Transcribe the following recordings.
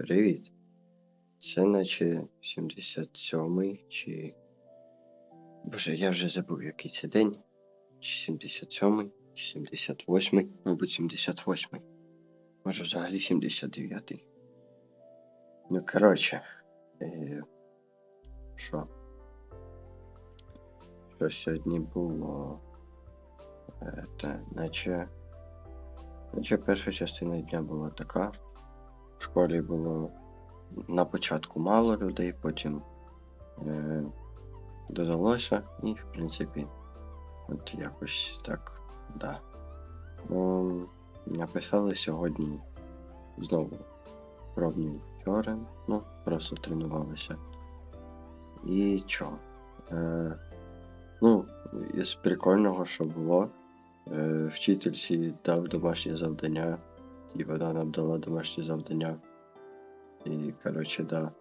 Привіт. Це наче 77-й чи. Боже, я вже забув, який це день. Чи 77-й, чи 78-й, мабуть, 78-й. Може, взагалі 79-й. Ну, коротше. Е... Що? Що сьогодні було? Е, та, наче. Наче перша частина дня була така. В школі було на початку мало людей, потім е, додалося, і, в принципі, от якось так, да. Ну, написали сьогодні знову пробний теорем, ну, просто тренувалися. І чо? Е, ну, із прикольного, що було, е, вчительці дав домашнє завдання, і вона нам дала домашнє завдання. І, коротше, да.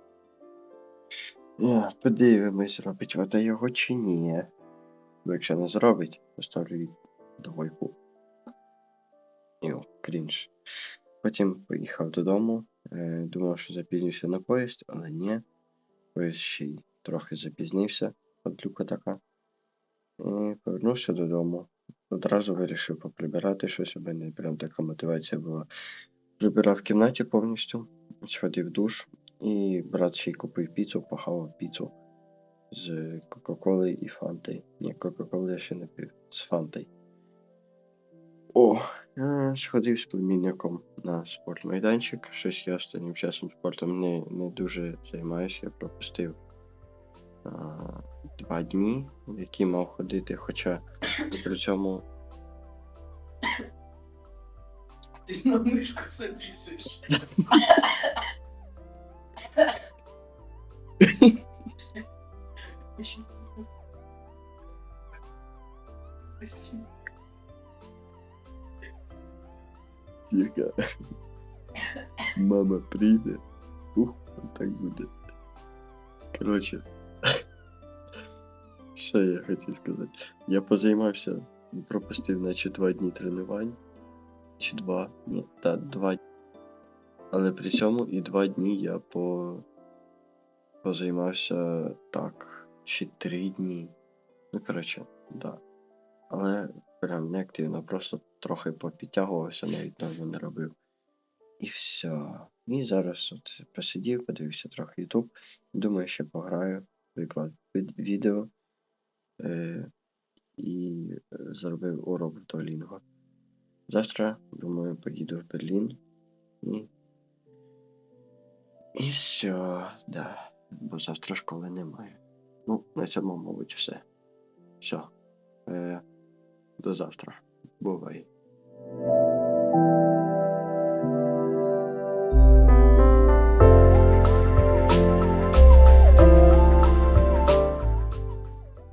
Подивимось, зробить вона його чи ні. Бо якщо не зробить, поставлю їй двойку. Йо, крінж. Потім поїхав додому. Е, думав, що запізнюся на поїзд, але ні. Поїзд ще й трохи запізнився, падлюка така. І повернувся додому. Одразу вирішив поприбирати щось, у мене прям така мотивація була. Прибирав в кімнаті повністю, сходив душ, і брат ще й купив піцу, похавав піцу з Кока-Коли і Фанти. Ні, Кока-Коли я ще не пив, з Фанти. О, е, сходив з племінником на спортмайданчик. Щось я останнім часом спортом не, не дуже займаюся, я пропустив а, два дні, в які мав ходити, хоча Причому. Ты на мышку записываешь. Тихо. Мама прийде. Ух, так будет. Короче, Що я хотів сказати? Я позаймався, пропустив, наче два дні тренувань. Чи два? Ні, та два. Але при цьому і два дні я по... позаймався так. Чи три дні. Ну, коротше, да. Але прям не активно, просто трохи попідтягувався, навіть того не робив. І все. І зараз от посидів, подивився трохи YouTube. Думаю, ще пограю, виклад від- відео. Е, і е, зробив урок в Duolingo. Завтра, думаю, поїду в Берлін. І. І все, да. Бо завтра школи немає. Ну, на цьому, мабуть, все. Все. Е, до завтра. Бувай.